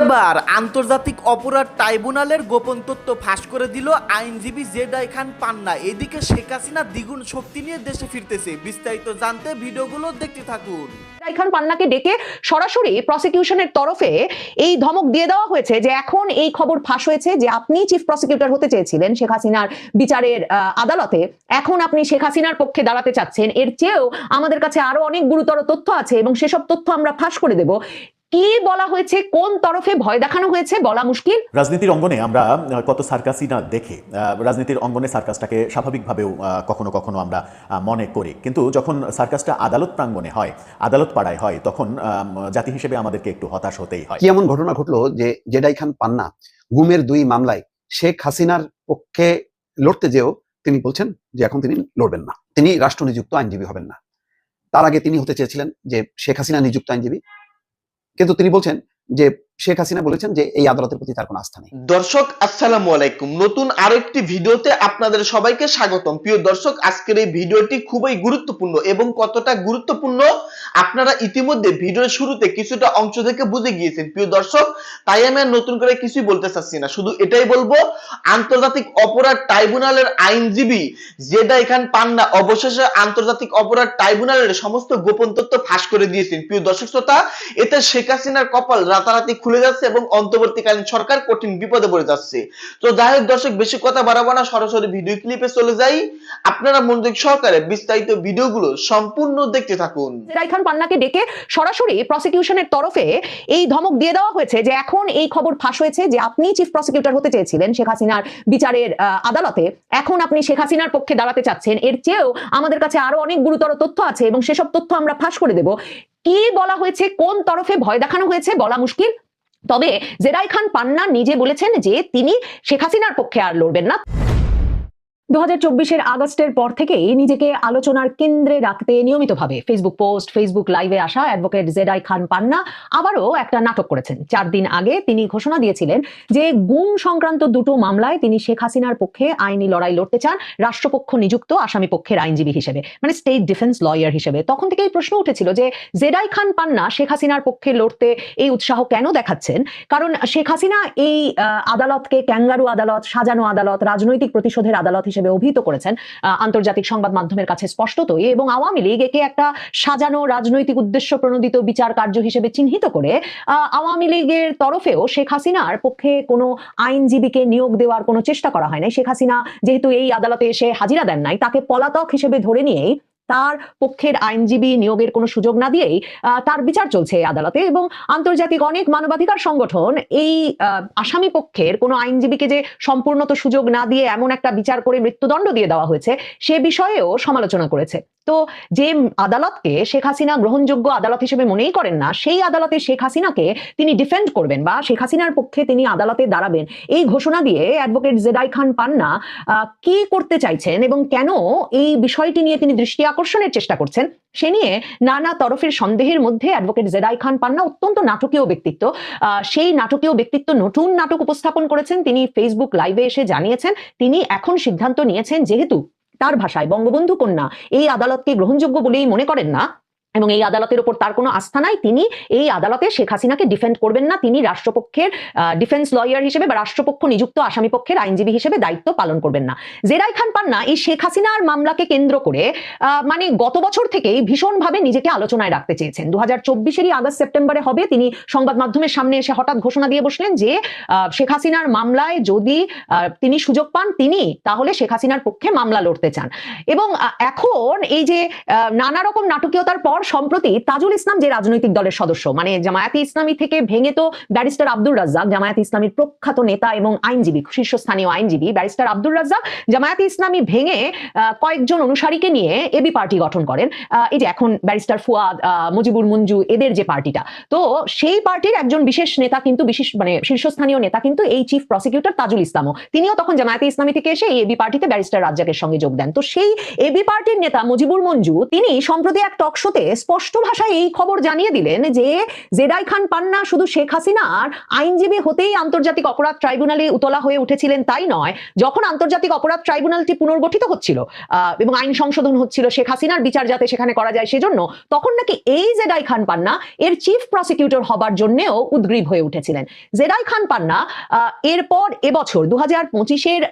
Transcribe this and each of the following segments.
এবার আন্তর্জাতিক অপরাধ ট্রাইব্যুনালের গোপন তথ্য ফাঁস করে দিল আইনজীবী জেডাই খান পান্না। এদিকে শেখ হাসিনা দ্বিগুণ শক্তি নিয়ে দেশে ফিরতেছে। বিস্তারিত জানতে ভিডিওগুলো দেখতে থাকুন। খান পান্নাকে ডেকে সরাসরি প্রসিকিউশনের তরফে এই ধমক দিয়ে দেওয়া হয়েছে যে এখন এই খবর ফাঁস হয়েছে যে আপনি চিফ প্রসিকিউটর হতে চেয়েছিলেন শেখ হাসিনার বিচারের আদালতে। এখন আপনি শেখ হাসিনার পক্ষে দাঁড়াতে চাচ্ছেন। এর চেয়েও আমাদের কাছে আরও অনেক গুরুতর তথ্য আছে এবং সেসব তথ্য আমরা ফাঁস করে দেব। কি বলা হয়েছে কোন তরফে ভয় দেখানো হয়েছে বলা মুশকিল? রাজনীতির অঙ্গনে আমরা কত সার্কাসই না দেখে রাজনীতির অঙ্গনে সার্কাসটাকে স্বাভাবিকভাবেও কখনো কখনো আমরা মনে করি। কিন্তু যখন সার্কাসটা আদালত প্রাঙ্গণে হয় আদালত পাড়ায় হয় তখন জাতি হিসেবে আমাদেরকে একটু হতাশ হতেই হয়। কি এমন ঘটনা ঘটলো যে জেডাই খান পান্না গুমের দুই মামলায় শেখ হাসিনার পক্ষে লড়তে যেও তিনি বলছেন যে এখন তিনি লড়বেন না। তিনি রাষ্ট্র নিযুক্ত আইনজীবী হবেন না। তার আগে তিনি হতে চেয়েছিলেন যে শেখ হাসিনা নিযুক্ত আইনজীবী কিন্তু তিনি বলছেন যে শেখ হাসিনা বলেছেন যে এই আদালতের প্রতি তার কোনো আস্থা নেই। দর্শক, আসসালামু আলাইকুম। নতুন আরও একটি ভিডিওতে আপনাদের সবাইকে স্বাগতম। প্রিয় দর্শক, আজকের এই ভিডিওটি খুবই গুরুত্বপূর্ণ এবং কতটা গুরুত্বপূর্ণ আপনারা ইতিমধ্যে ভিডিওর শুরুতে কিছুটা অংশ থেকে বুঝে গিয়েছেন। প্রিয় দর্শক, তাই আমি নতুন করে কিছুই বলতে চাচ্ছি না। শুধু এটাই বলব, আন্তর্জাতিক অপরাধ ট্রাইব্যুনালের আইনজীবী জেডাই খান পান্না অবশেষে আন্তর্জাতিক অপরাধ ট্রাইব্যুনালের সমস্ত গোপন তথ্য ফাঁস করে দিয়েছেন। প্রিয় দর্শক শ্রোতা, এতে শেখ হাসিনার কপাল রাতারাতি খুলে যাচ্ছে এবং অন্তর্বর্তীকালীন সরকার কঠিন বিপদে পড়ে যাচ্ছে। তো যাই হোক দর্শক, বেশি কথা বাড়াবো না, সরাসরি ভিডিও ক্লিপে চলে যাই। আপনারা মনোযোগ সহকারে বিস্তারিত ভিডিওগুলো সম্পূর্ণ দেখতে থাকুন। রাই খান পান্নাকে ডেকে সরাসরি প্রসিকিউশনের তরফে এই ধমক দিয়ে দেওয়া হয়েছে যে এখন এই খবর ফাঁস হয়েছে যে আপনি চিফ প্রসিকিউটর হতে চেয়েছিলেন শেখ হাসিনার বিচারের আদালতে। এখন আপনি শেখ হাসিনার পক্ষে দাঁড়াতে চাচ্ছেন। এর চেয়েও আমাদের কাছে আরও অনেক গুরুতর তথ্য আছে এবং সেসব তথ্য আমরা ফাঁস করে দেব। কি বলা হয়েছে, কোন তরফে ভয় দেখানো হয়েছে বলা মুশকিল? তবে জেরাই খান পান্না নিজে বলেছেন যে তিনি শেখ হাসিনার পক্ষে আর লড়বেন না। দু হাজার আগস্টের পর থেকেই নিজেকে আলোচনার কেন্দ্রে রাখতে নিয়মিতভাবে ফেসবুক পোস্ট ফেসবুক লাইভে আসা অ্যাডভোকেট জেডাই খান পান্না আবারও একটা নাটক করেছেন। চার দিন আগে তিনি ঘোষণা দিয়েছিলেন যে গুম সংক্রান্ত দুটো মামলায় তিনি শেখ হাসিনার পক্ষে আইনি লড়াই লড়তে চান, রাষ্ট্রপক্ষ নিযুক্ত, আসামি পক্ষের আইনজীবী হিসেবে মানে স্টেট ডিফেন্স লয়ার হিসেবে। তখন থেকেই প্রশ্ন উঠেছিল যে জেডাই খান পান্না শেখ হাসিনার পক্ষে লড়তে এই উৎসাহ কেন দেখাচ্ছেন? কারণ শেখ হাসিনা এই আদালতকে, ক্যাঙ্গারু আদালত, সাজানো আদালত, রাজনৈতিক প্রতিশোধের আদালত হিসেবে অভিহিত করেছেন আন্তর্জাতিক সংবাদ মাধ্যমের কাছে স্পষ্টতই এবং আওয়ামী লীগ একে একটা সাজানো রাজনৈতিক উদ্দেশ্য প্রণোদিত বিচার কার্য হিসেবে চিহ্নিত করে আওয়ামী লীগের তরফেও শেখ হাসিনার পক্ষে কোনো আইনজীবীকে নিয়োগ দেওয়ার কোনো চেষ্টা করা হয় নাই। শেখ হাসিনা যেহেতু এই আদালতে এসে হাজিরা দেন নাই, তাকে পলাতক হিসেবে ধরে নিয়েই তার পক্ষের আইনজীবী নিয়োগের কোনো সুযোগ না দিয়েই তার বিচার চলছে আদালতে এবং আন্তর্জাতিক অনেক মানবাধিকার সংগঠন এই আসামি পক্ষের কোনো আইনজীবীকে যে সম্পূর্ণত সুযোগ না দিয়ে এমন একটা বিচার করে মৃত্যুদণ্ড দিয়ে দেওয়া হয়েছে, সে বিষয়েও সমালোচনা করেছে। তো যে আদালতকে শেখ হাসিনা গ্রহণযোগ্য আদালত হিসেবে মনেই করেন না, সেই আদালতে শেখ হাসিনাকে তিনি ডিফেন্ড করবেন বা শেখ হাসিনার পক্ষে তিনি আদালতে দাঁড়াবেন। এই ঘোষণা দিয়ে অ্যাডভোকেট জেদাই খান পান্না কি করতে চাইছেন এবং কেন এই বিষয়টি নিয়ে তিনি দৃষ্টি আকর্ষণের চেষ্টা করছেন, সে নিয়ে নানা তরফের সন্দেহের মধ্যে অ্যাডভোকেট জেদাই খান পান্না অত্যন্ত নাটকীয় ব্যক্তিত্ব। সেই নাটকীয় ব্যক্তিত্ব নতুন নাটক উপস্থাপন করেছেন, তিনি ফেসবুক লাইভে এসে জানিয়েছেন, তিনি এখন সিদ্ধান্ত নিয়েছেন যেহেতু তার ভাষায় বঙ্গবন্ধু কন্যা এই আদালতকে গ্রহণযোগ্য বলেই মনে করেন না? এবং এই আদালতের উপর তার কোনো আস্থা নাই। তিনি এই আদালতে শেখ হাসিনাকে ডিফেন্ড করবেন না। তিনি রাষ্ট্রপক্ষের ডিফেন্স লয়ার হিসেবে বা রাষ্ট্রপক্ষ নিযুক্ত আসামি পক্ষের আইনজীবী হিসেবে দায়িত্ব পালন করবেন না। জেরাই খান পান্না এই শেখ হাসিনার মামলাকে কেন্দ্র করে মানে গত বছর থেকেই ভীষণভাবে নিজেকে আলোচনায় রাখতে চেয়েছেন। দু হাজার চব্বিশেরই আগস্ট সেপ্টেম্বরে হবে। তিনি সংবাদ মাধ্যমের সামনে এসে হঠাৎ ঘোষণা দিয়ে বসলেন যে শেখ হাসিনার মামলায় যদি তিনি সুযোগ পান, তিনি তাহলে শেখ হাসিনার পক্ষে মামলা লড়তে চান। এবং এখন এই যে নানা রকম নাটকীয়তার পর সম্প্রতি তাজুল ইসলাম যে রাজনৈতিক দলের সদস্য মানে জামায়াতে ইসলামী থেকে ভেঙে তো ব্যারিস্টার আব্দুর রাজ্জাক, জামায়াতে ইসলামীর প্রখ্যাত নেতা এবং আইনজীবী, শীর্ষস্থানীয় আইনজীবী ব্যারিস্টার আব্দুর রাজ্জাক জামায়াতে ইসলামী ভেঙে কয়েকজন অনুসারীকে নিয়ে এবি পার্টি গঠন করেন। এই যে এখন ব্যারিস্টার ফুয়াদ মুজিবুর মঞ্জু, এদের যে পার্টিটা, তো সেই পার্টির একজন বিশেষ নেতা কিন্তু বিশেষ মানে শীর্ষস্থানীয় নেতা কিন্তু এই চিফ প্রসিকিউটর তাজুল ইসলামও। তিনিও তখন জামায়াতে ইসলামী থেকে এসে এবি পার্টিতে ব্যারিস্টার রাজ্জাকের সঙ্গে যোগ দেন। তো সেই এবি পার্টির নেতা মুজিবুর মঞ্জু, তিনি সম্প্রতি এক টক শোতে স্পষ্ট ভাষায় এই খবর জানিয়ে দিলেন যে জেডাই খান পান্না শুধু শেখ হাসিনার আইনজীবী হতেই আন্তর্জাতিক অপরাধ ট্রাইব্যুনালে উতলা হয়ে উঠেছিলেন তাই নয়, যখন আন্তর্জাতিক অপরাধ ট্রাইব্যুনালটি পুনর্গঠিত হচ্ছিল এবং আইন সংশোধন হচ্ছিল শেখ হাসিনার বিচার যাতে সেখানে করা যায় সেজন্য, তখন নাকি এই জেডাই খান পান্না এর চিফ প্রসিকিউটর হবার জন্যেও উদ্গ্রীব হয়ে উঠেছিলেন। জেডাই খান পান্না এরপর এবছর দু হাজার পঁচিশের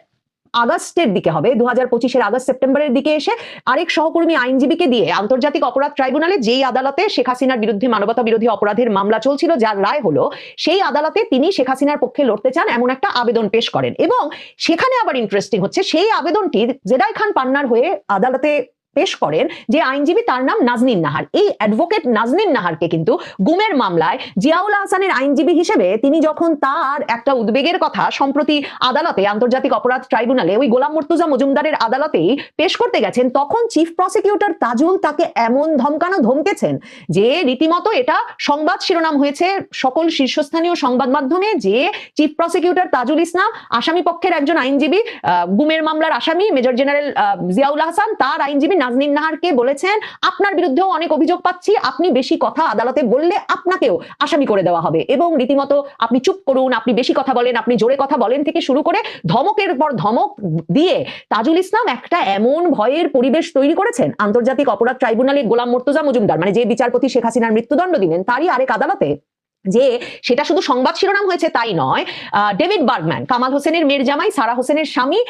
আগস্টের দিকে হবে দু হাজার পঁচিশের আগস্ট সেপ্টেম্বরের দিকে এসে আরেক সহকর্মী আইনজীবীকে দিয়ে আন্তর্জাতিক অপরাধ ট্রাইব্যুনালে যেই আদালতে শেখ হাসিনার বিরুদ্ধে মানবতা বিরোধী অপরাধের মামলা চলছিল, যার রায় হলো সেই আদালতে তিনি শেখ হাসিনার পক্ষে লড়তে চান এমন একটা আবেদন পেশ করেন। এবং সেখানে আবার ইন্টারেস্টিং হচ্ছে, সেই আবেদনটি জেডাই খান পান্নার হয়ে আদালতে পেশ করেন যে আইনজীবী তার নাম নাজনীন নাহার। এই অ্যাডভোকেট নাজনীন নাহারকে কিন্তু গুমের মামলায় জিয়াউল হাসানের আইনজীবী হিসেবে তিনি যখন তার একটা উদ্বেগের কথা সম্প্রতি আদালতে, আন্তর্জাতিক অপরাধ ট্রাইব্যুনালে ওই গোলাম মুর্তুজা মজুমদারের আদালতেই পেশ করতে গেছেন, তখন চিফ প্রসিকিউটর তাজুল তাকে এমন ধমকানো ধমকেছেন যে রীতিমতো এটা সংবাদ শিরোনাম হয়েছে সকল শীর্ষস্থানীয় সংবাদ মাধ্যমে যে চিফ প্রসিকিউটর তাজুল ইসলাম আসামি পক্ষের একজন আইনজীবী গুমের মামলার আসামি, মেজর জেনারেল জিয়াউল হাসান, তার আইনজীবী নাজনীন নাহারকে বলেছেন, আপনার বিরুদ্ধেও অনেক অভিযোগ পাচ্ছি, আপনি বেশি কথা আদালতে বললে আপনাকেও আসামি করে দেওয়া হবে। এবং রীতিমতো আপনি চুপ করুন, আপনি বেশি কথা বলেন, আপনি জোরে কথা বলেন থেকে শুরু করে ধমকের পর ধমক দিয়ে তাজুল ইসলাম একটা এমন ভয়ের পরিবেশ তৈরি করেছেন। আন্তর্জাতিক অপরাধ ট্রাইব্যুনালে গোলাম মোর্তজা মজুমদার মানে যে বিচারপতি শেখ হাসিনার মৃত্যুদণ্ড দিলেন, তারই আরেক আদালতে যে সেটা শুধু সংবাদ শিরোনাম হয়েছে তাই নয় ডেভিড বার্গম্যান, কামাল হোসেনের মেয়ের জামাই, সারা হোসেনের স্বামী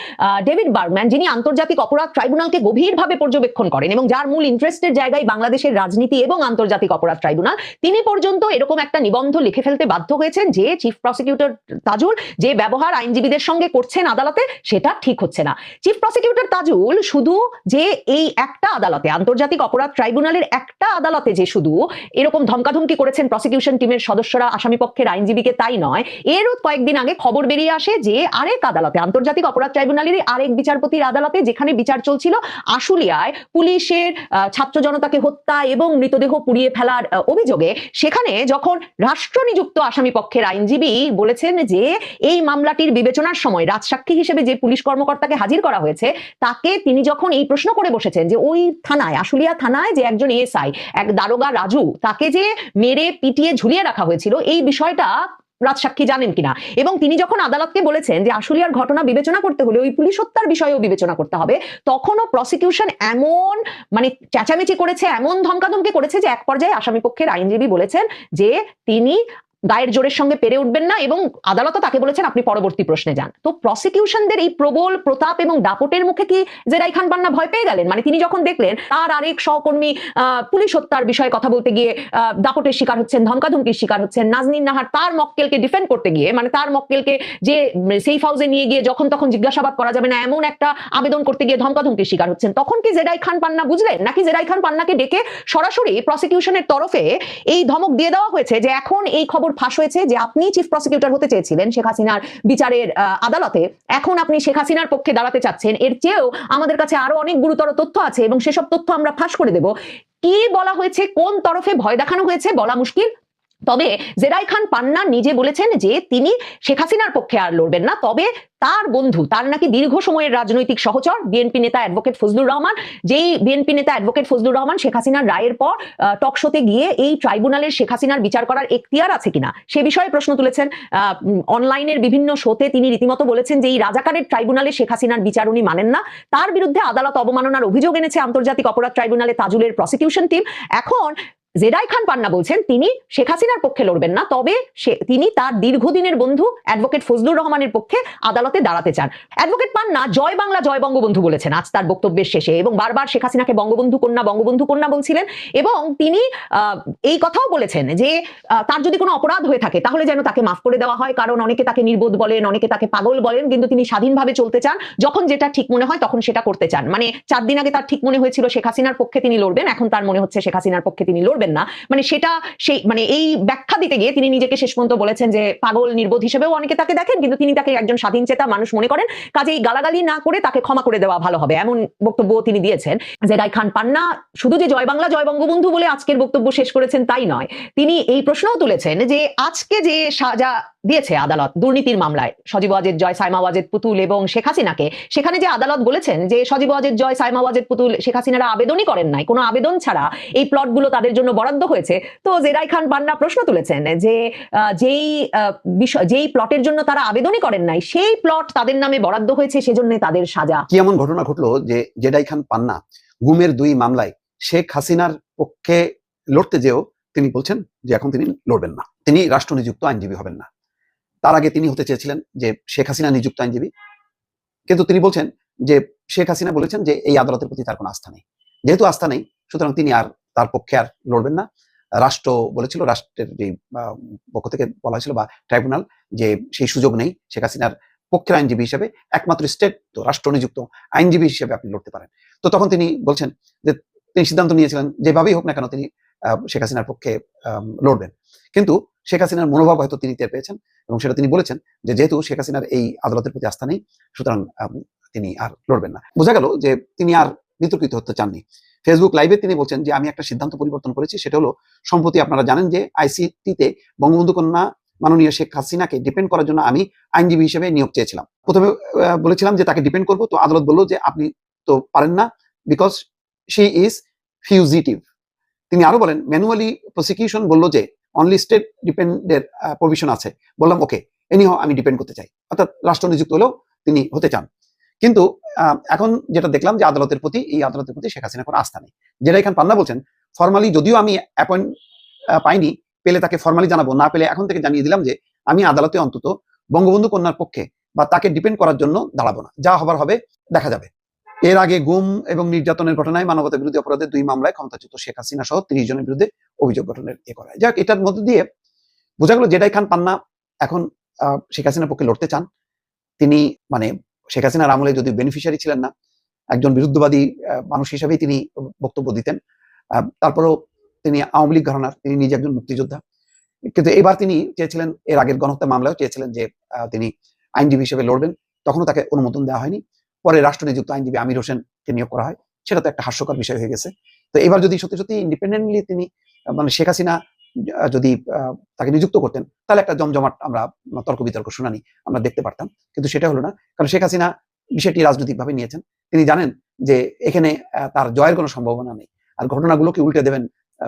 ডেভিড বার্গম্যান, যিনি আন্তর্জাতিক অপরাধ ট্রাইব্যুনালকে গভীরভাবে পর্যবেক্ষণ করেন এবং যার মূল ইন্টারেস্টের জায়গায় বাংলাদেশের রাজনীতি এবং আন্তর্জাতিক অপরাধ ট্রাইব্যুনাল, তিনি পর্যন্ত এরকম একটা নিবন্ধ লিখে ফেলতে বাধ্য হয়েছেন যে চিফ প্রসিকিউটর তাজুল যে ব্যবহার আইনজীবীদের সঙ্গে করছেন আদালতে, সেটা ঠিক হচ্ছে না। চিফ প্রসিকিউটর তাজুল শুধু যে এই একটা আদালতে, আন্তর্জাতিক অপরাধ ট্রাইব্যুনালের একটা আদালতে যে শুধু এরকম ধমকাধমকি করেছেন প্রসিকিউশন টিমের সদস্যরা আসামি পক্ষের আইনজীবীকে তাই নয়, এরও কয়েকদিন আগে খবর বেরিয়ে আসে যে আরেক আদালতে, আন্তর্জাতিক অপরাধ ট্রাইব্যুনালের আরেক বিচারপতির আদালতে যেখানে বিচার চলছিল, আশুলিয়ায় পুলিশের ছাত্র জনতাকে হত্যা এবং মৃতদেহ পুড়িয়ে ফেলার অভিযোগে সেখানে যখন রাষ্ট্র নিযুক্ত আসামি পক্ষের আইনজীবী বলেছেন যে এই মামলাটির বিবেচনার সময় রাজসাক্ষী হিসেবে যে পুলিশ কর্মকর্তাকে হাজির করা হয়েছে, তাকে তিনি যখন এই প্রশ্ন করে বসেছেন যে ওই থানায়, আশুলিয়া থানায় যে একজন এসআই এক দারোগা রাজু, তাকে যে মেরে পিটিয়ে ঝুলিয়ে রাখা হয়েছিল, এই বিষয়টা রাজসাক্ষী জানেন কিনা? এবং তিনি যখন আদালতকে বলেছেন যে আশুলিয়ার ঘটনা বিবেচনা করতে হলে ওই পুলিশ হত্যার বিষয়েও বিবেচনা করতে হবে, তখনও প্রসিকিউশন এমন মানে চেঁচামেচি করেছে, এমন ধমকাধমকি করেছে যে এক পর্যায়ে আসামি পক্ষের আইনজীবী বলেছেন যে তিনি গায়ের জোরের সঙ্গে পেরে উঠবেন না এবং আদালতও তাকে বলেছেন আপনি পরবর্তী প্রশ্নে যান। তো প্রসিকিউশনদের এই প্রবল প্রতাপ এবং দাপটের মুখে কি জেরাই খান পান্না ভয় পেয়ে গেলেন? মানে তিনি যখন দেখলেন তার আরেক সহকর্মী পুলিশ হত্যার বিষয়ে কথা বলতে গিয়ে দাপটের শিকার হচ্ছেন, ধমকাধমকির শিকার হচ্ছেন, নাজনীন নাহার তার মক্কেলকে ডিফেন্ড করতে গিয়ে মানে তার মক্কেলকে যে সেফ হাউসে নিয়ে গিয়ে যখন তখন জিজ্ঞাসাবাদ করা যাবে না, এমন একটা আবেদন করতে গিয়ে ধমকাধমকির শিকার হচ্ছেন, তখন কি জেরাই খান পান্না বুঝলেন? নাকি জেরাই খান পান্নাকে ডেকে সরাসরি প্রসিকিউশনের তরফে এই ধমক দিয়ে দেওয়া হয়েছে যে এখন এই খবর ফাঁস হয়েছে যে আপনি চিফ প্রসিকিউটর হতে চেয়েছিলেন শেখ হাসিনার বিচারের আদালতে। এখন আপনি শেখ হাসিনার পক্ষে দাঁড়াতে চাচ্ছেন। এর চেয়েও আমাদের কাছে আরও অনেক গুরুতর তথ্য আছে এবং সেসব তথ্য আমরা ফাঁস করে দেব। কি বলা হয়েছে? কোন তরফে ভয় দেখানো হয়েছে? বলা মুশকিল। তবে জেরাই খান পান্না নিজে বলেছেন যে তিনি শেখ হাসিনার পক্ষে আর লড়বেন না। তবে তার বন্ধু, তার নাকি দীর্ঘ সময়ের রাজনৈতিক সহচর বিএনপি নেতা অ্যাডভোকেট ফজলুর রহমান, যেই বিএনপি নেতা অ্যাডভোকেট ফজলুর রহমান শেখ হাসিনার রায়ের পর টক শোতে গিয়ে এই ট্রাইব্যুনালের শেখ হাসিনার বিচার করার এখতিয়ার আছে কিনা, সে বিষয়ে প্রশ্ন তুলেছেন। অনলাইনের বিভিন্ন শোতে তিনি রীতিমতো বলেছেন যে এই রাজাকারের ট্রাইব্যুনালে শেখ হাসিনার বিচার উনি মানেন না। তার বিরুদ্ধে আদালত অবমাননার অভিযোগ এনেছে আন্তর্জাতিক অপরাধ ট্রাইব্যুনালে তাজুলের প্রসিকিউশন টিম এখন জেরাই খান পান্না বলছেন, তিনি শেখ হাসিনার পক্ষে লড়বেন না, তবে তিনি তার দীর্ঘদিনের বন্ধু অ্যাডভোকেট ফজলুর রহমানের পক্ষে আদালতে দাঁড়াতে চান। অ্যাডভোকেট পান্না জয় বাংলা, জয় বঙ্গবন্ধু বলেছেন আজ তার বক্তব্যের শেষে এবং বারবার শেখ হাসিনাকে বঙ্গবন্ধু কন্যা বঙ্গবন্ধু কন্যা বলছিলেন এবং তিনি এই কথাও বলেছেন যে তার যদি কোনো অপরাধ হয়ে থাকে তাহলে যেন তাকে মাফ করে দেওয়া হয়, কারণ অনেকে তাকে নির্বোধ বলেন, অনেকে তাকে পাগল বলেন, কিন্তু তিনি স্বাধীনভাবে চলতে চান, যখন যেটা ঠিক মনে হয় তখন সেটা করতে চান। মানে চার দিন আগে তার ঠিক মনে হয়েছিল শেখ হাসিনার পক্ষে তিনি লড়বেন, এখন তার মনে হচ্ছে শেখ হাসিনার পক্ষে তিনি লড়বেন। না। মানে সেটা সেই মানে এই ব্যাখ্যা দিতে গিয়ে তিনি নিজেকে শেষ পর্যন্ত বলেছেন যে পাগল, নির্বোধ হিসেবেও অনেকে তাকে দেখেন, কিন্তু তিনি তাকে একজন স্বাধীন চেতা মানুষ মনে করেন। কাজেই গালাগালি না করে তাকে ক্ষমা করে দেওয়া ভালো হবে, এমন বক্তব্য তিনি দিয়েছেন। যে রায় খান পান্না শুধু যে জয় বাংলা, জয় বঙ্গবন্ধু বলে আজকের বক্তব্য শেষ করেছেন তাই নয়। তিনি এই প্রশ্নও তুলেছেন যে আজকে যে সাজা দিয়েছে আদালত দুর্নীতির মামলায়। সজীব ওয়াজেদ, জয় সাইমা ওয়াজেদ, পুতুল এবং শেখ হাসিনাকে। সেখানে যে আদালত বলেছেন যে সজীব ওয়াজেদ, জয় সাইমা ওয়াজেদ, পুতুল, শেখ হাসিনারা আবেদনই করেন নাই, কোনো আবেদন ছাড়া এই প্লটগুলো তাদের জন্য বরাদ্দ হয়েছে। তো জেরাই খান পান্না প্রশ্ন তুলেছেন যে যেই বিষয়, যেই প্লটের জন্য তারা আবেদনই করেন নাই, সেই প্লট তাদের নামে বরাদ্দ হয়েছে, সেজন্য তাদের সাজা। কি এমন ঘটনা ঘটলো যে জেডাই খান পান্না গুমের দুই মামলায় শেখ হাসিনার পক্ষে লড়তে যেও তিনি বলছেন যে এখন তিনি লড়বেন না। তিনি রাষ্ট্র নিযুক্ত আইনজীবী হবেন না। তার আগে তিনি হতে চেয়েছিলেন যে শেখ হাসিনা নিযুক্ত আইনজীবী। কিন্তু তিনি বলছেন যে শেখ হাসিনা বলেছেন যে এই আদালতের প্রতি তার কোনো আস্থা নেই। যেহেতু আস্থা নেই, সুতরাং তিনি আর তার পক্ষে আর লড়বেন না। রাষ্ট্র বলেছিল, রাষ্ট্রের যে পক্ষ থেকে বলা হয়েছিল বা ট্রাইব্যুনাল যে সেই সুযোগ নেই শেখ হাসিনার পক্ষের আইনজীবী হিসেবে, একমাত্র স্টেট তো রাষ্ট্র নিযুক্ত আইনজীবী হিসেবে আপনি লড়তে পারেন। তো তখন তিনি বলছেন যে, তিনি সিদ্ধান্ত নিয়েছিলেন, যেভাবেই হোক না কেন তিনি শেখ হাসিনার পক্ষে লড়বেন। কিন্তু শেখ হাসিনার মনোভাব হয়তো তিনি টের পেয়েছেন এবং সেটা তিনি বলেছেন যে যেহেতু শেখ হাসিনার এই আদালতের প্রতি আস্থা নেই, সুতরাং তিনি আর লড়বেন না। বোঝা গেল যে তিনি আর বিতর্কিত হতে চাননি। ফেসবুক লাইভে তিনি বলছেন যে, আমি একটা সিদ্ধান্ত পরিবর্তন করেছি, সেটা হলো সম্প্রতি আপনারা জানেন যে আইসিটিতে বঙ্গবন্ধু কন্যা মাননীয় শেখ হাসিনাকে ডিপেন্ড করার জন্য আমি আইনজীবী হিসেবে নিয়োগ চেয়েছিলাম। প্রথমে বলেছিলাম যে তাকে ডিপেন্ড করব, তো আদালত বলল যে আপনি তো পারেন না বিকজ শি ইজ ফিউজিটিভ তিনি আরও বলেন ম্যানুয়ালি প্রসিকিউশন বলল যে অনলি স্টেট ডিপেন্ডের প্রভিশন আছে। বললাম ওকে এনিহ আমি ডিপেন্ড করতে চাই। অর্থাৎ রাষ্ট্র নিযুক্ত হলেও তিনি হতে চান। কিন্তু এখন যেটা দেখলাম যে আদালতের প্রতি, এই আদালতের প্রতি শেখ হাসিনা কোনো আস্থা নেই। যেটা এখানে পান্না বলছেন ফর্মালি যদিও আমি অ্যাপয়েন্ট পাইনি, পেলে তাকে ফর্মালি জানাব। না পেলে এখন থেকে জানিয়ে দিলাম যে আমি আদালতে অন্তত বঙ্গবন্ধু কন্যার পক্ষে বা তাকে ডিপেন্ড করার জন্য দাঁড়াবো না। যা হবার হবে, দেখা যাবে। এর আগে গুম এবং নির্যাতনের ঘটনায় মানবতা বিরোধী অপরাধের দুই মামলায় ক্ষমতাচ্যুত শেখ হাসিনা সহ তিরিশ জনের বিরুদ্ধে অভিযোগ গঠনের এ করা যাক, এটার মধ্যে দিয়ে বোঝা গেল জেডাই খান পান্না এখন শেখ হাসিনার পক্ষে লড়তে চান। তিনি মানে শেখ হাসিনার আমলে যদি বেনিফিশিয়ারি ছিলেন না, একজন বিরুদ্ধবাদী মানুষ হিসেবেই তিনি বক্তব্য দিতেন। তারপরেও তিনি আওয়ামী লীগ ঘরানার, তিনি নিজে একজন মুক্তিযোদ্ধা। কিন্তু এবার তিনি চেয়েছিলেন, এর আগের গণহত্যা মামলায় চেয়েছিলেন যে তিনি আইনজীবী হিসেবে লড়বেন। তখনও তাকে অনুমোদন দেওয়া হয়নি। পরে রাষ্ট্র নিযুক্ত আইনজীবী আমির হোসেনকে নিয়োগ করা হয়। সেটা তো একটা হাস্যকর বিষয় হয়ে গেছে। তো এবার যদি সত্যি সত্যি ইন্ডিপেন্ডেন্টলি তিনি মানে শেখ হাসিনা যদি তাকে নিযুক্ত করতেন, তাহলে একটা জমজমাট আমরা তর্ক বিতর্ক শুনানি আমরা দেখতে পারতাম। কিন্তু সেটা হলো না। কারণ শেখ হাসিনা বিষয়টি রাজনৈতিকভাবে নিয়েছেন। তিনি জানেন যে এখানে তার জয়ের কোনো সম্ভাবনা নেই। আর ঘটনাগুলোকে উল্টে দেবেন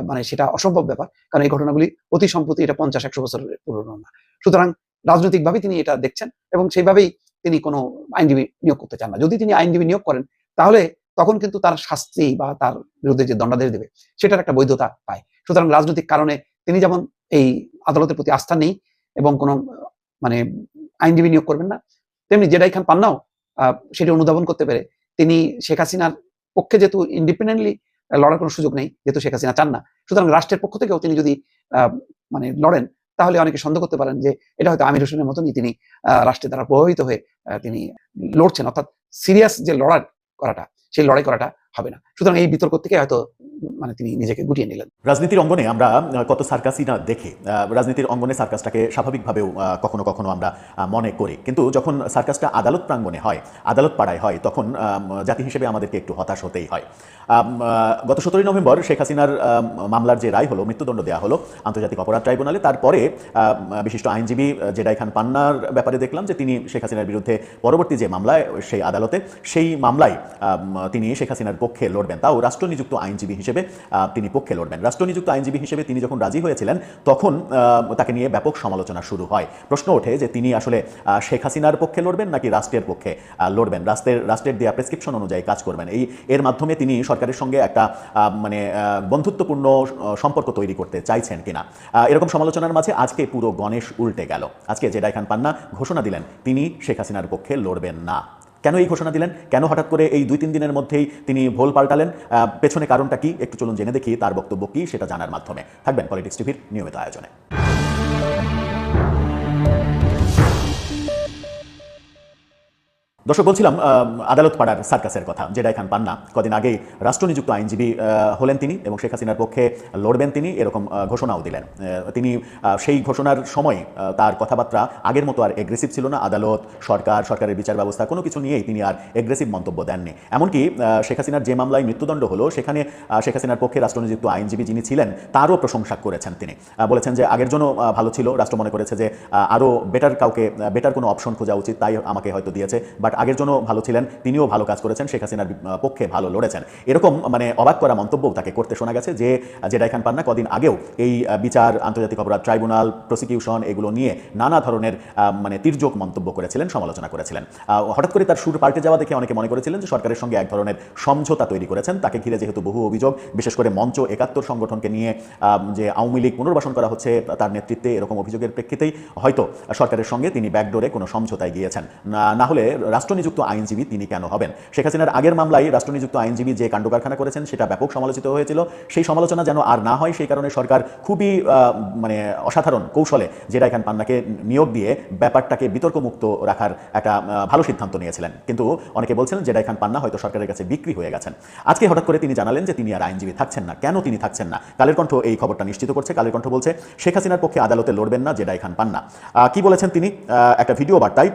মানে সেটা অসম্ভব ব্যাপার। কারণ এই ঘটনাগুলি অতি সম্প্রতি এটা পঞ্চাশ, একশো বছরের পুরনো না। সুতরাং রাজনৈতিকভাবে তিনি এটা দেখছেন এবং সেইভাবেই তিনি কোনো আইনজীবী নিয়োগ করতে চান না। যদি তিনি আইনজীবী নিয়োগ করেন, তাহলে তখন কিন্তু তার শাস্তি বা তার বিরুদ্ধে যে দণ্ডাদেশ দেবে, সেটার একটা বৈধতা পায়। সুতরাং রাজনৈতিক কারণে তিনি যেমন এই আদালতের প্রতি আস্থা নেই এবং কোনো মানে আইনজীবী নিয়োগ করবেন না, তেমনি জেডাই খান পান্নাও সেটি অনুধাবন করতে পেরে। তিনি শেখ হাসিনার পক্ষে যেহেতু ইন্ডিপেন্ডেন্টলি লড়ার কোনো সুযোগ নেই, যেহেতু শেখ হাসিনা চান না। সুতরাং রাষ্ট্রের পক্ষ থেকেও তিনি যদি মানে লড়েন, তাহলে অনেকে সন্দেহ করতে পারেন যে এটা হয়তো আমির হোসেনের মতনই তিনি রাষ্ট্রের দ্বারা প্রভাবিত হয়ে তিনি লড়ছেন। অর্থাৎ সিরিয়াস যে লড়াই করাটা সেই লড়াই করাটা হবে না। সুতরাং এই বিতর্ক থেকে হয়তো মানে তিনি নিজেকে গুটিয়ে নিলেন। রাজনীতির অঙ্গনে আমরা কত সার্কাসই না দেখে রাজনীতির অঙ্গনে সার্কাসটাকে স্বাভাবিকভাবেও কখনো কখনো আমরা মনে করি। কিন্তু যখন সার্কাসটা আদালত প্রাঙ্গণে হয়, আদালত পাড়ায় হয়, তখন জাতি হিসেবে আমাদেরকে একটু হতাশ হতেই হয়। গত সতেরোই নভেম্বর শেখ হাসিনার মামলার যে রায় হলো, মৃত্যুদণ্ড দেওয়া হলো আন্তর্জাতিক অপরাধ ট্রাইব্যুনালে, তারপরে বিশিষ্ট আইনজীবী জেডাই খান পান্নার ব্যাপারে দেখলাম যে তিনি শেখ হাসিনার বিরুদ্ধে পরবর্তী যে মামলায়, সেই আদালতে, সেই মামলায় তিনি শেখ হাসিনার পক্ষে লড়বেন। তাও রাষ্ট্রনিযুক্ত আইনজীবী হিসেবে তিনি পক্ষে লড়বেন। রাষ্ট্রনিযুক্ত আইনজীবী হিসেবে তিনি যখন রাজি হয়েছিলেন, তখন তাকে নিয়ে ব্যাপক সমালোচনা শুরু হয়। প্রশ্ন ওঠে যে তিনি আসলে শেখ হাসিনার পক্ষে লড়বেন নাকি রাষ্ট্রের পক্ষে লড়বেন? রাষ্ট্রের রাষ্ট্রের দেওয়া প্রেসক্রিপশন অনুযায়ী কাজ করবেন। এই, এর মাধ্যমে তিনি সরকারের সঙ্গে একটা মানে বন্ধুত্বপূর্ণ সম্পর্ক তৈরি করতে চাইছেন কিনা। এরকম সমালোচনার মাঝে আজকে পুরো গণেশ উল্টে গেল। আজকে জেডাই খান পান্না ঘোষণা দিলেন, তিনি শেখ হাসিনার পক্ষে লড়বেন না। কেন এই ঘোষণা দিলেন? কেন হঠাৎ করে এই দুই তিন দিনের মধ্যেই তিনি ভোল পাল্টালেন? পেছনে কারণটা কি? একটু চলুন জেনে দেখি, তার বক্তব্য কি সেটা জানার মাধ্যমে। থাকবেন পলিটিক্স টিভির নিয়মিত আয়োজনে। দর্শক, বলছিলাম আদালত পাড়ার সার্কাসের কথা, জেডাই খান পান্না কদিন আগেই রাষ্ট্রনিযুক্ত আইনজীবী হলেন তিনি এবং শেখ হাসিনার পক্ষে লড়বেন তিনি, এরকম ঘোষণাও দিলেন। তিনি সেই ঘোষণার সময় তার কথাবার্তা আগের মতো আর এগ্রেসিভ ছিল না। আদালত, সরকার, সরকারের বিচার ব্যবস্থা, কোনো কিছু নিয়েই তিনি আর এগ্রেসিভ মন্তব্য দেননি। এমনকি শেখ হাসিনার যে মামলায় মৃত্যুদণ্ড হলো, সেখানে শেখ হাসিনার পক্ষে রাষ্ট্রনিযুক্ত আইনজীবী যিনি ছিলেন, তারও প্রশংসা করেছেন তিনি। বলেছেন যে, আগের জন্য ভালো ছিল। রাষ্ট্র মনে করেছে যে আরও বেটার কাউকে বেটার কোনো অপশন খোঁজা উচিত, তাই আমাকে হয়তো দিয়েছে। বাট আগের জন্য ভালো ছিলেন, তিনিও ভালো কাজ করেছেন, শেখ হাসিনার পক্ষে ভালো লড়েছেন। এরকম মানে অবাক করা মন্তব্য তাকে করতে শোনা গেছে যে, জেডাই খান পান্না কদিন আগেও এই বিচার, আন্তর্জাতিক অপরাধ ট্রাইব্যুনাল, প্রসিকিউশন এগুলো নিয়ে নানা ধরনের মানে তির্যক মন্তব্য করেছিলেন, সমালোচনা করেছিলেন। হঠাৎ করে তার সুর পাল্টে যাওয়া দেখে অনেকে মনে করেছিলেন যে, সরকারের সঙ্গে এক ধরনের সমঝোতা তৈরি করেছেন, তাকে ঘিরে যেহেতু বহু অভিযোগ, বিশেষ করে মঞ্চ একাত্তর সংগঠনকে নিয়ে যে আওয়ামী লীগ পুনর্বাসন করা হচ্ছে তার নেতৃত্বে এরকম অভিযোগের প্রেক্ষিতেই হয়তো সরকারের সঙ্গে তিনি ব্যাকডোরে কোনো সমঝোতায় গিয়েছেন। না হলে রাষ্ট্রনিযুক্ত আইনজীবী তিনি কেন হবেন? শেখ হাসিনার আগের মামলায় রাষ্ট্রনিযুক্ত আইনজীবী যে কাণ্ডকারখানা করেছেন সেটা ব্যাপক সমালোচিত হয়েছিল। সেই সমালোচনা যেন আর না হয়, সেই কারণে সরকার খুবই মানে অসাধারণ কৌশলে জেরা খান পান্নাকে নিয়োগ দিয়ে ব্যাপারটাকে বিতর্কমুক্ত রাখার একটা ভালো সিদ্ধান্ত নিয়েছিলেন। কিন্তু অনেকে বলছেন জেডাই খান পান্না হয়তো সরকারের কাছে বিক্রি হয়ে গেছেন। আজকে হঠাৎ করে তিনি জানালেন যে তিনি আর আইনজীবী থাকছেন না। কেন তিনি থাকছেন না? কালের কণ্ঠ এই খবরটা নিশ্চিত করছে। কালের কণ্ঠ বলছে, শেখ হাসিনার পক্ষে আদালতে লড়বেন না জেডাই খান পান্না। কি বলেছেন তিনি? একটা ভিডিও বার্তায়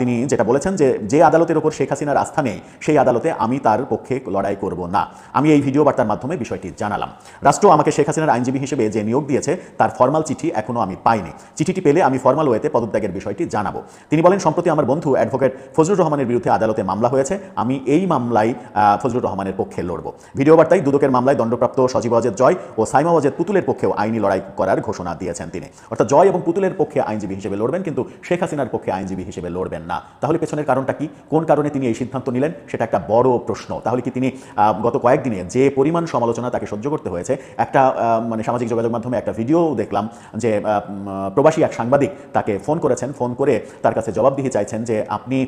তিনি যেটা বলেছেন যে যে আদালতের ওপর শেখ হাসিনার আস্থা নেই, সেই আদালতে আমি তার পক্ষে লড়াই করব না। আমি এই ভিডিও বার্তার মাধ্যমে বিষয়টি জানালাম। রাষ্ট্র আমাকে শেখ হাসিনার আইনজীবী হিসেবে যে নিয়োগ দিয়েছে, তার ফর্মাল চিঠি এখনও আমি পাইনি। চিঠিটি পেলে আমি ফর্মাল ওয়েতে পদত্যাগের বিষয়টি জানাব। তিনি বলেন, সম্প্রতি আমার বন্ধু অ্যাডভোকেট ফজলুর রহমানের বিরুদ্ধে আদালতে মামলা হয়েছে। আমি এই মামলায় ফজলুর রহমানের পক্ষে লড়ব। ভিডিও বার্তায় দুদকের মামলায় দণ্ডপ্রাপ্ত সজীব ওয়াজেদ জয় ও সাইমা ওয়াজেদ পুতুলের পক্ষেও আইনি লড়াই করার ঘোষণা দিয়েছেন তিনি। অর্থাৎ জয় এবং পুতুলের পক্ষে আইনজীবী হিসেবে লড়বেন, কিন্তু শেখ হাসিনার পক্ষে আইনজীবী হিসেবে লড়বেন না। তাহলে পেছনের কারণটা কি? কোন কারণে তিনি এই সিদ্ধান্ত নিলেন? সেটা একটা বড় প্রশ্ন। তাহলে কি তিনি গত কয়েকদিনে যে পরিমাণ সমালোচনা তাকে সহ্য করতে হয়েছে, একটা মানে সামাজিক যোগাযোগ মাধ্যমে একটা ভিডিও দেখলাম যে প্রবাসী এক সাংবাদিক তাকে ফোন করেছেন, ফোন করে তার কাছে জবাবদিহি চাইছেন যে, আপনি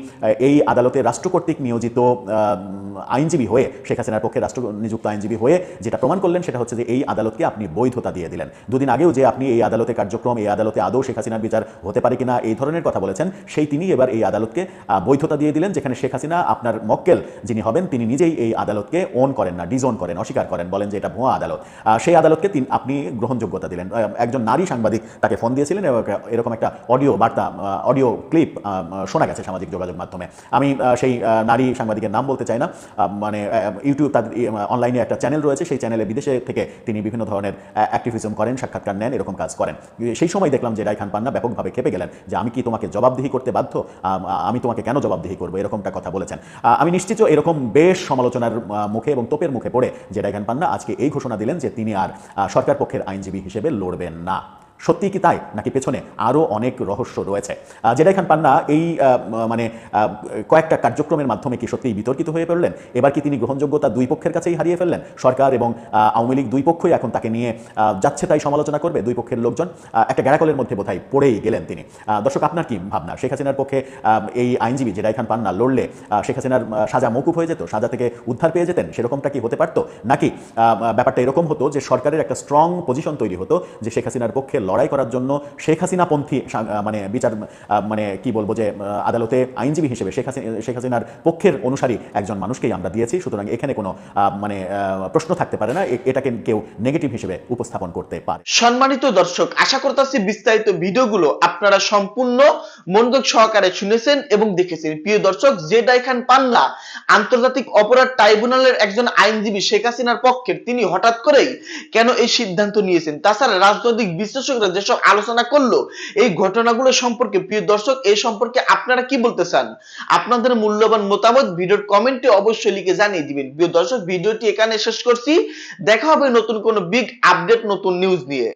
এই আদালতে রাষ্ট্র কর্তৃক নিয়োজিত আইনজীবী হয়ে, শেখ হাসিনার পক্ষে রাষ্ট্র, নিযুক্ত আইনজীবী হয়ে যেটা প্রমাণ করলেন সেটা হচ্ছে যে, এই আদালতকে আপনি বৈধতা দিয়ে দিলেন। দুদিন আগেও যে আপনি এই আদালতে কার্যক্রম, এই আদালতে আদৌ শেখ হাসিনার বিচার হতে পারে কিনা এই ধরনের কথা বলেছেন, সেই তিনি এবার এই আদালতকে বৈধতা দিয়ে দিলেন, যেখানে শেখ হাসিনা আপনার মক্কেল যিনি হবেন, তিনি নিজেই এই আদালতকে ওন করেন না ডিজোন করেন, অস্বীকার করেন, বলেন যে এটা ভুয়া আদালত। সেই আদালতকে তিনি আপনি গ্রহণযোগ্যতা দিলেন। একজন নারী সাংবাদিক তাকে ফোন দিয়েছিলেন, এবং এরকম একটা অডিও বার্তা অডিও ক্লিপ শোনা গেছে সামাজিক যোগাযোগ মাধ্যমে। আমি সেই নারী সাংবাদিকের নাম বলতে চাই না। মানে ইউটিউব তাদের অনলাইনে একটা চ্যানেল রয়েছে, সেই চ্যানেলে বিদেশে থেকে তিনি বিভিন্ন ধরনের অ্যাক্টিভিজম করেন, সাক্ষাৎকার নেন, এরকম কাজ করেন। সেই সময় দেখলাম যে রায় খান পান্না ব্যাপকভাবে খেপে গেলেন, যে আমি কি তোমাকে জবাবদিহি করতে বাধ্য? আমি তোমাকে কেন জবাবদিহি করব, এরকমটা কথা বলেছেন। আমি নিশ্চিত এরকম বেশ সমালোচনার মুখে এবং তোপের মুখে পড়ে যে ডাইগান পান্না আজকে এই ঘোষণা দিলেন যে তিনি আর সরকার পক্ষের আইনজীবী হিসেবে লড়বেন না। সত্যি কি তাই? নাকি পেছনে আরও অনেক রহস্য রয়েছে? জেডাই খান পান্না, এই মানে কয়েকটা কার্যক্রমের মাধ্যমে কি সত্যিই বিতর্কিত হয়ে পড়লেন? এবার কি তিনি গ্রহণযোগ্যতা দুই পক্ষের কাছেই হারিয়ে ফেললেন? সরকার এবং আওয়ামী লীগ দুই পক্ষই এখন তাকে নিয়ে যাচ্ছে তাই সমালোচনা করবে দুই পক্ষের লোকজন? একটা গ্যারাকলের মধ্যে বোধহয় পড়েই গেলেন তিনি। দর্শক, আপনার কি ভাবনা? শেখ হাসিনার পক্ষে এই আইনজীবী জেডাই খান পান্না লড়লে শেখ হাসিনার সাজা মৌকুফ হয়ে যেত? সাজা থেকে উদ্ধার পেয়ে যেতেন? সেরকমটা কি হতে পারতো? নাকি ব্যাপারটা এরকম হতো যে সরকারের একটা স্ট্রং পজিশন তৈরি হতো, যে শেখ হাসিনার পক্ষে লড়াই করার জন্য শেখ হাসিনা পন্থী মানে বিচার মানে কি বলব যে আদালতে আইনজীবী হিসেবে শেখ হাসিনা শেখ হাসিনার পক্ষের অনুসারী একজন মানুষকেই আমরা দিয়েছি। সুতরাং এখানে কোনো মানে প্রশ্ন থাকতে পারে না। এটাকে কেউ নেগেটিভ হিসেবে উপস্থাপন করতে পারে। সম্মানিত দর্শক, আশা করতেছি বিস্তারিত ভিডিওগুলো আপনারা সম্পূর্ণ মনোযোগ সহকারে শুনেছেন এবং দেখেছেন। প্রিয় দর্শক যে খান পান্না আন্তর্জাতিক অপরাধ ট্রাইব্যুনালের একজন আইনজীবী শেখ হাসিনার পক্ষের, তিনি হঠাৎ করেই কেন এই সিদ্ধান্ত নিয়েছেন? তাছাড়া রাজনৈতিক বিশ্লেষকরা যেসব আলোচনা করল, এই ঘটনাগুলো সম্পর্কে, প্রিয় দর্শক, এই সম্পর্কে আপনারা কি বলতে চান? আপনাদের মূল্যবান মতামত ভিডিওর কমেন্টে অবশ্যই লিখে জানিয়ে দিবেন। প্রিয় দর্শক, ভিডিওটি এখানে শেষ করছি। দেখা হবে নতুন কোনো বিগ আপডেট নতুন নিউজ নিয়ে।